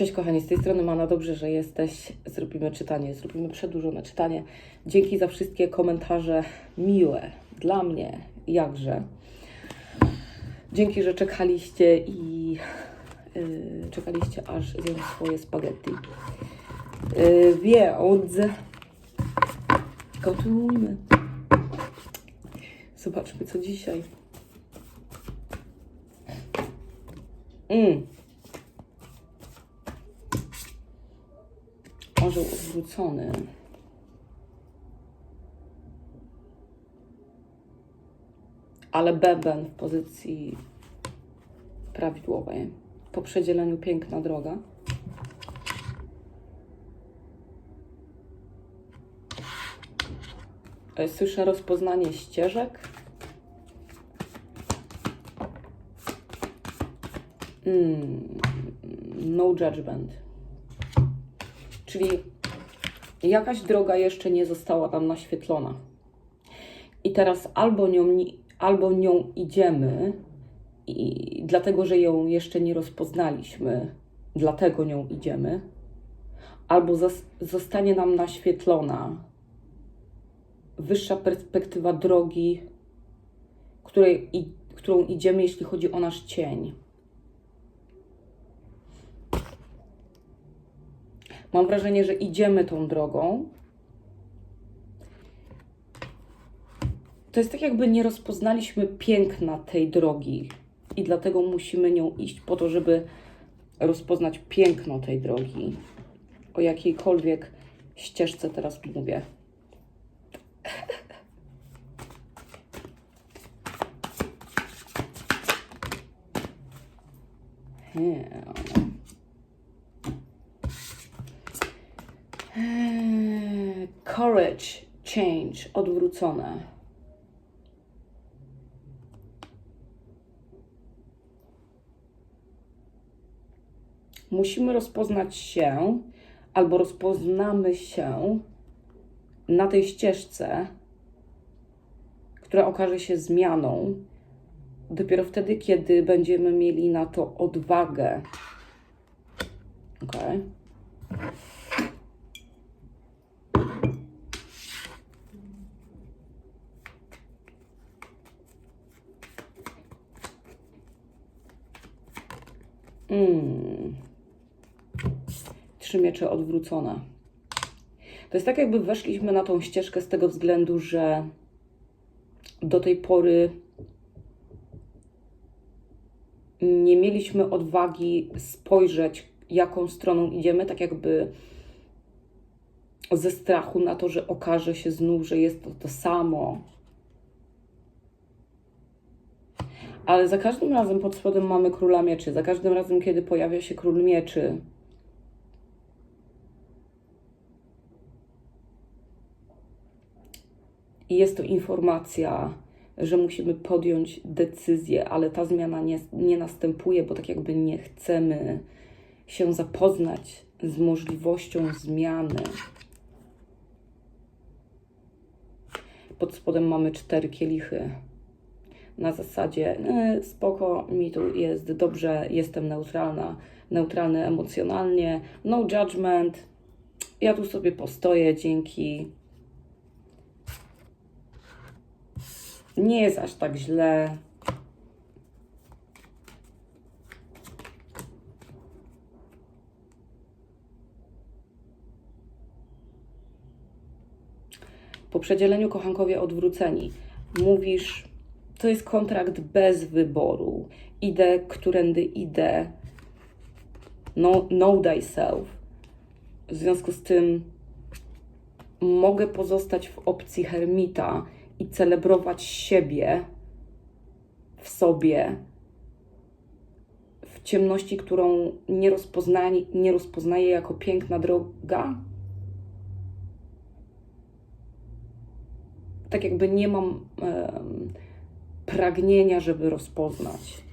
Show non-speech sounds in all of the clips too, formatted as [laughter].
Cześć kochani, z tej strony Mana, dobrze, że jesteś. Zrobimy czytanie, zrobimy przedłużone czytanie. Dzięki za wszystkie komentarze miłe dla mnie, jakże. Dzięki, że czekaliście i yy, czekaliście aż zjem swoje spaghetti. Yy, więc kontynuujmy. Zobaczmy, co dzisiaj. Mm. Orzeł odwrócony. Ale bęben w pozycji prawidłowej. Po przedzieleniu piękna droga. E, Słyszę rozpoznanie ścieżek. Mm, no judgment. Czyli jakaś droga jeszcze nie została tam naświetlona. I teraz albo nią, ni- albo nią idziemy, i dlatego, że ją jeszcze nie rozpoznaliśmy, dlatego nią idziemy, albo zostanie nam naświetlona wyższa perspektywa drogi, której, i, którą idziemy, jeśli chodzi o nasz cień. Mam wrażenie, że idziemy tą drogą. To jest tak, jakby nie rozpoznaliśmy piękna tej drogi i dlatego musimy nią iść po to, żeby rozpoznać piękno tej drogi. O jakiejkolwiek ścieżce teraz mówię. [laughs] Courage, change, odwrócone. Musimy rozpoznać się, albo rozpoznamy się na tej ścieżce, która okaże się zmianą, dopiero wtedy, kiedy będziemy mieli na to odwagę. Okej. Mm. Trzy miecze odwrócone. To jest tak, jakby weszliśmy na tą ścieżkę z tego względu, że do tej pory nie mieliśmy odwagi spojrzeć, jaką stroną idziemy, tak jakby ze strachu na to, że okaże się znów, że jest to to samo. Ale za każdym razem pod spodem mamy króla mieczy. Za każdym razem, kiedy pojawia się król mieczy, i jest to informacja, że musimy podjąć decyzję, ale ta zmiana nie, nie następuje, bo tak jakby nie chcemy się zapoznać z możliwością zmiany. Pod spodem mamy cztery kielichy. Na zasadzie e, spoko, mi tu jest dobrze, jestem neutralna, neutralny emocjonalnie, no judgment. Ja tu sobie postoję dzięki nie jest aż tak źle. Po przedzieleniu kochankowie odwróceni. Mówisz, to jest kontrakt bez wyboru. Idę, którędy idę. No, know thyself. W związku z tym mogę pozostać w opcji hermita i celebrować siebie w sobie, w ciemności, którą nie nie rozpoznaję jako piękna droga. Tak jakby nie mam pragnienia, żeby rozpoznać.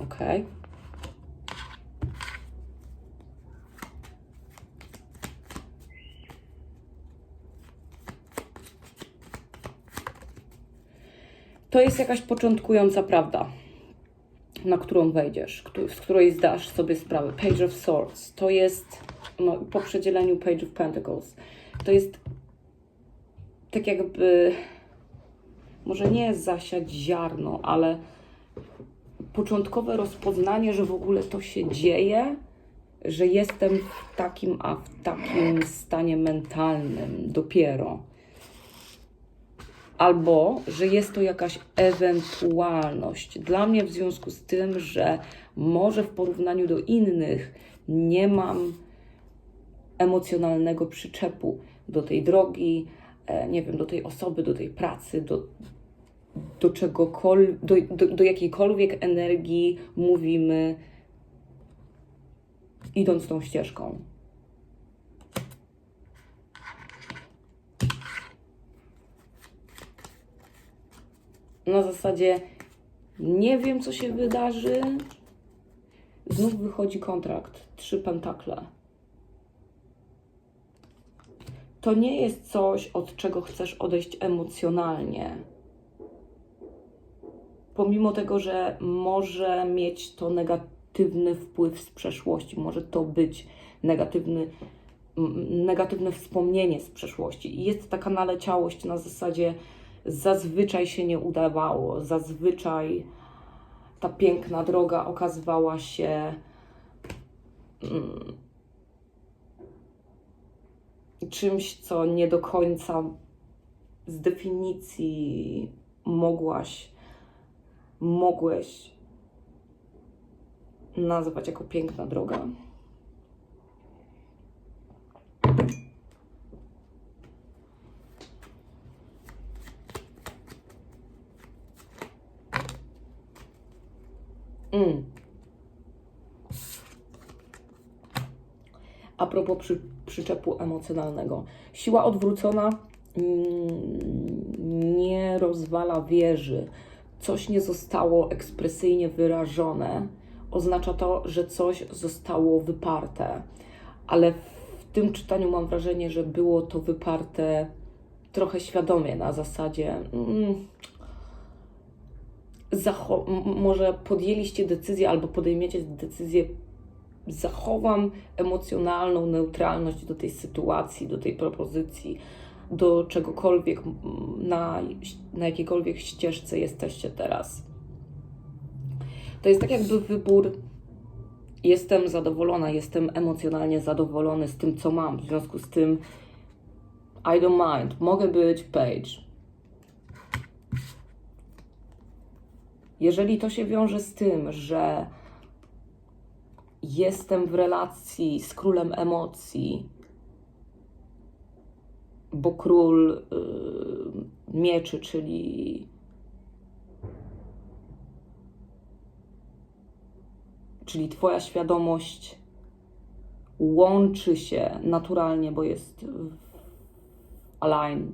Ok? To jest jakaś początkująca prawda. na którą wejdziesz, z której zdasz sobie sprawę. Page of Swords to jest, no, po przedzieleniu Page of Pentacles, to jest tak jakby, może nie zasiać ziarno, ale początkowe rozpoznanie, że w ogóle to się dzieje, że jestem w takim, a w takim stanie mentalnym dopiero. Albo, że jest to jakaś ewentualność. Dla mnie w związku z tym, że może w porównaniu do innych nie mam emocjonalnego przyczepu do tej drogi, nie wiem, do tej osoby, do tej pracy, do, do czegokol, do, do, do jakiejkolwiek energii mówimy, idąc tą ścieżką. Na zasadzie nie wiem, co się wydarzy. Znów wychodzi kontrakt. Trzy pentakle. To nie jest coś, od czego chcesz odejść emocjonalnie. Pomimo tego, że może mieć to negatywny wpływ z przeszłości, może to być negatywny, negatywne wspomnienie z przeszłości. Jest taka naleciałość na zasadzie zazwyczaj się nie udawało, zazwyczaj ta piękna droga okazywała się mm, czymś, co nie do końca z definicji mogłaś, mogłeś nazwać jako piękna droga. Mm. A propos przy, przyczepu emocjonalnego. Siła odwrócona mm, nie rozwala wieży. Coś nie zostało ekspresyjnie wyrażone. Oznacza to, że coś zostało wyparte. Ale w tym czytaniu mam wrażenie, że było to wyparte trochę świadomie na zasadzie. Mm, może podjęliście decyzję albo podejmiecie decyzję, zachowam emocjonalną neutralność do tej sytuacji, do tej propozycji, do czegokolwiek, na, na jakiejkolwiek ścieżce jesteście teraz. To jest tak jakby wybór. Jestem zadowolona, jestem emocjonalnie zadowolony z tym, co mam. W związku z tym, I don't mind, mogę być page. Jeżeli to się wiąże z tym, że jestem w relacji z królem emocji, bo król y, mieczy, czyli czyli Twoja świadomość łączy się naturalnie, bo jest w align,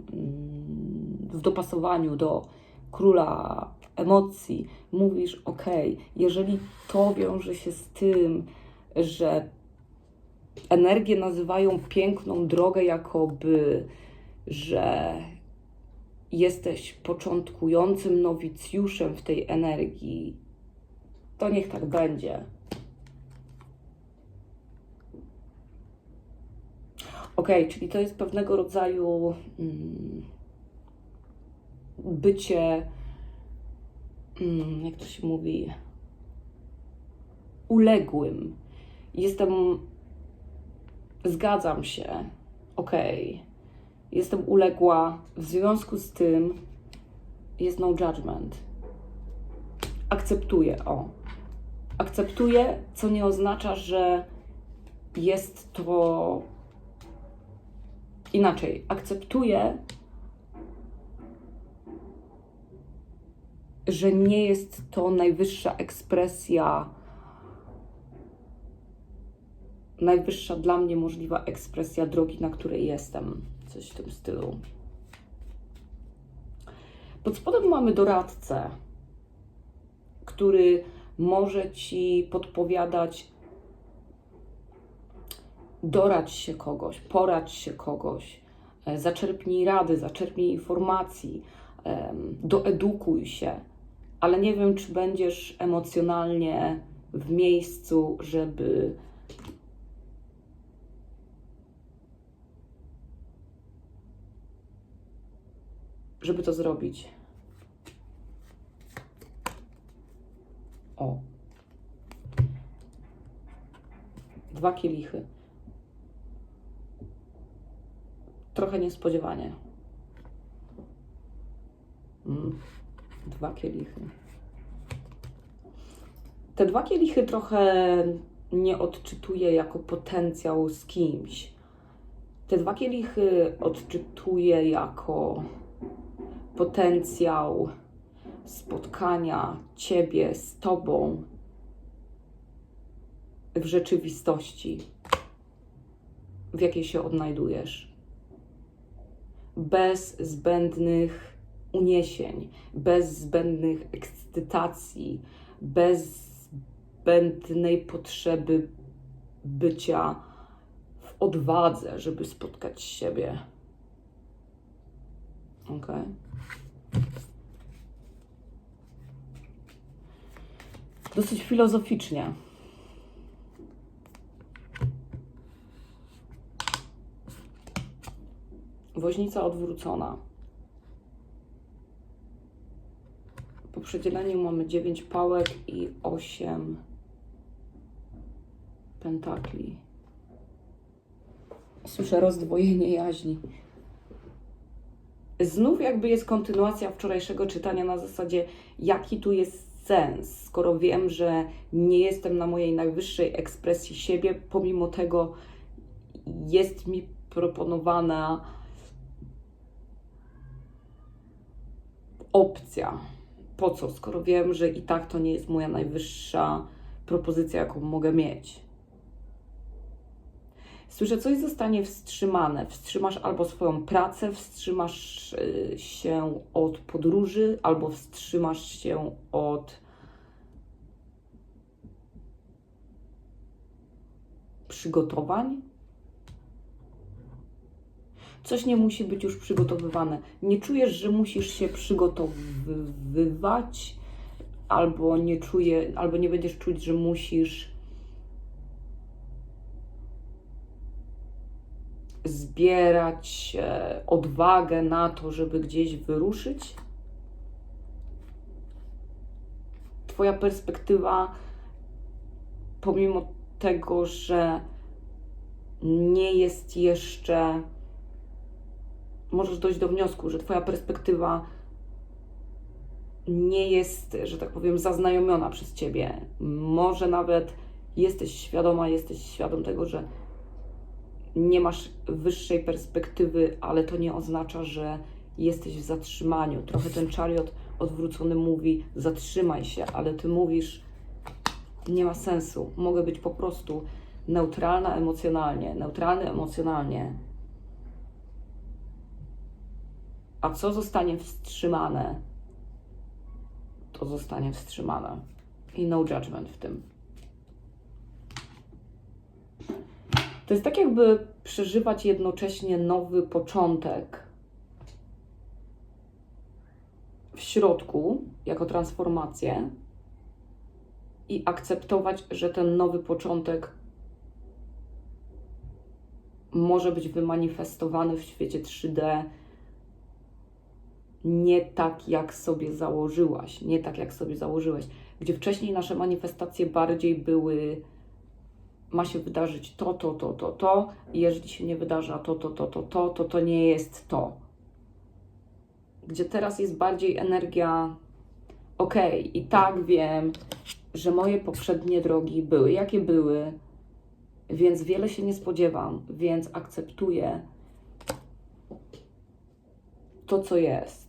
w dopasowaniu do króla emocji, mówisz, ok, jeżeli to wiąże się z tym, że energie nazywają piękną drogę, jakoby, że jesteś początkującym nowicjuszem w tej energii, to niech tak będzie. Ok, czyli to jest pewnego rodzaju mm, bycie, jak to się mówi, uległym. Jestem, zgadzam się, ok, jestem uległa, w związku z tym jest no judgment. Akceptuję, o. Akceptuję, co nie oznacza, że jest to inaczej. Akceptuję, że nie jest to najwyższa ekspresja, najwyższa dla mnie możliwa ekspresja drogi, na której jestem. Coś w tym stylu. Pod spodem mamy doradcę, który może ci podpowiadać, doradź się kogoś, poradź się kogoś, e, zaczerpnij rady, zaczerpnij informacji, doedukuj się. Ale nie wiem, czy będziesz emocjonalnie w miejscu, żeby żeby to zrobić. O. Dwa kielichy. Trochę niespodziewanie. Mm. Dwa kielichy. Te dwa kielichy trochę nie odczytuję jako potencjał z kimś. Te dwa kielichy odczytuję jako potencjał spotkania ciebie z tobą w rzeczywistości, w jakiej się odnajdujesz. Bez zbędnych uniesień, bez zbędnych ekscytacji, bez zbędnej potrzeby bycia w odwadze, żeby spotkać siebie. Ok. Dosyć filozoficznie. Woźnica odwrócona. Po przedzieleniu mamy 9 pałek i 8 pentakli. Słyszę rozdwojenie jaźni. Znów jakby jest kontynuacja wczorajszego czytania na zasadzie, jaki tu jest sens, skoro wiem, że nie jestem na mojej najwyższej ekspresji siebie, pomimo tego jest mi proponowana opcja. Po co, skoro wiem, że i tak to nie jest moja najwyższa propozycja, jaką mogę mieć. Słyszę, coś zostanie wstrzymane. Wstrzymasz albo swoją pracę, wstrzymasz y, się od podróży, albo wstrzymasz się od przygotowań. Coś nie musi być już przygotowywane. Nie czujesz, że musisz się przygotowywać, albo nie czuje, albo nie będziesz czuć, że musisz zbierać e, odwagę na to, żeby gdzieś wyruszyć. Twoja perspektywa, pomimo tego, że nie jest jeszcze, możesz dojść do wniosku, że Twoja perspektywa nie jest, że tak powiem, zaznajomiona przez Ciebie. Może nawet jesteś świadoma, jesteś świadom tego, że nie masz wyższej perspektywy, ale to nie oznacza, że jesteś w zatrzymaniu. Trochę ten czariot odwrócony mówi: zatrzymaj się, ale ty mówisz: nie ma sensu. Mogę być po prostu neutralna emocjonalnie, neutralny emocjonalnie. A co zostanie wstrzymane, to zostanie wstrzymane. I no judgment w tym. To jest tak, jakby przeżywać jednocześnie nowy początek w środku, jako transformację, i akceptować, że ten nowy początek może być wymanifestowany w świecie 3D nie tak, jak sobie założyłaś, nie tak, jak sobie założyłeś, gdzie wcześniej nasze manifestacje bardziej były ma się wydarzyć to, to, to, to, to, i jeżeli się nie wydarza to, to, to, to, to, to to nie jest to. Gdzie teraz jest bardziej energia, okej, okay, i tak wiem, że moje poprzednie drogi były, jakie były, więc wiele się nie spodziewam, więc akceptuję to, co jest.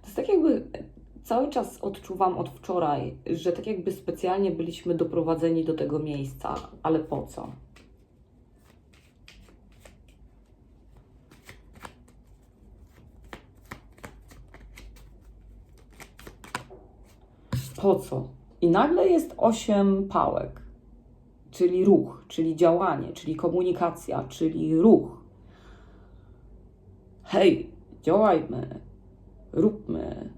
To jest tak jakby cały czas odczuwam od wczoraj, że tak jakby specjalnie byliśmy doprowadzeni do tego miejsca, ale po co? Po co? I nagle jest osiem pałek, czyli ruch, czyli działanie, czyli komunikacja, czyli ruch. Hej, działajmy, róbmy.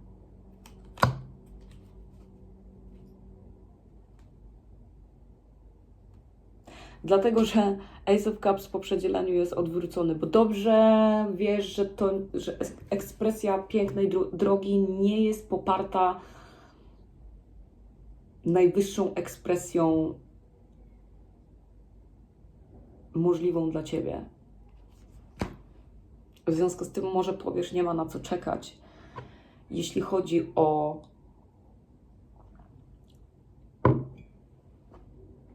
Dlatego, że Ace of Cups po przedzielaniu jest odwrócony, bo dobrze wiesz, że, to, że es- ekspresja pięknej dro- drogi nie jest poparta najwyższą ekspresją możliwą dla ciebie. W związku z tym może powiesz, nie ma na co czekać. Jeśli chodzi o.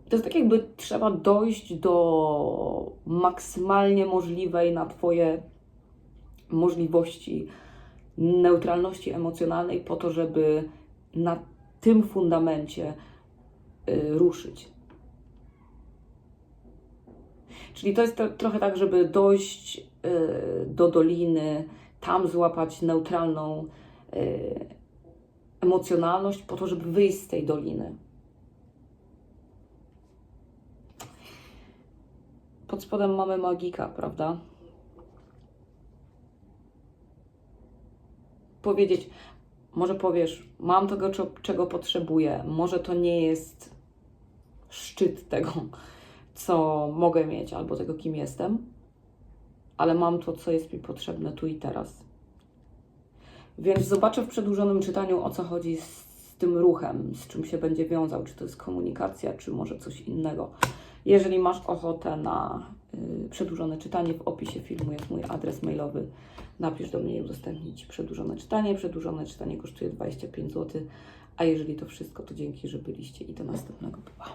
To jest tak, jakby trzeba dojść do maksymalnie możliwej na Twoje możliwości neutralności emocjonalnej, po to, żeby na tym fundamencie y, ruszyć. Czyli to jest to, trochę tak, żeby dojść y, do doliny, tam złapać neutralną emocjonalność, po to, żeby wyjść z tej doliny. Pod spodem mamy magika, prawda? Powiedzieć, może powiesz, mam tego, czego potrzebuję, może to nie jest szczyt tego, co mogę mieć, albo tego, kim jestem, ale mam to, co jest mi potrzebne tu i teraz. Więc zobaczę w przedłużonym czytaniu, o co chodzi z, tym ruchem, z czym się będzie wiązał, czy to jest komunikacja, czy może coś innego. Jeżeli masz ochotę na y, przedłużone czytanie, w opisie filmu jest mój adres mailowy. Napisz do mnie i udostępnię Ci przedłużone czytanie. Przedłużone czytanie kosztuje 25 zł. A jeżeli to wszystko, to dzięki, że byliście i do następnego. Pa.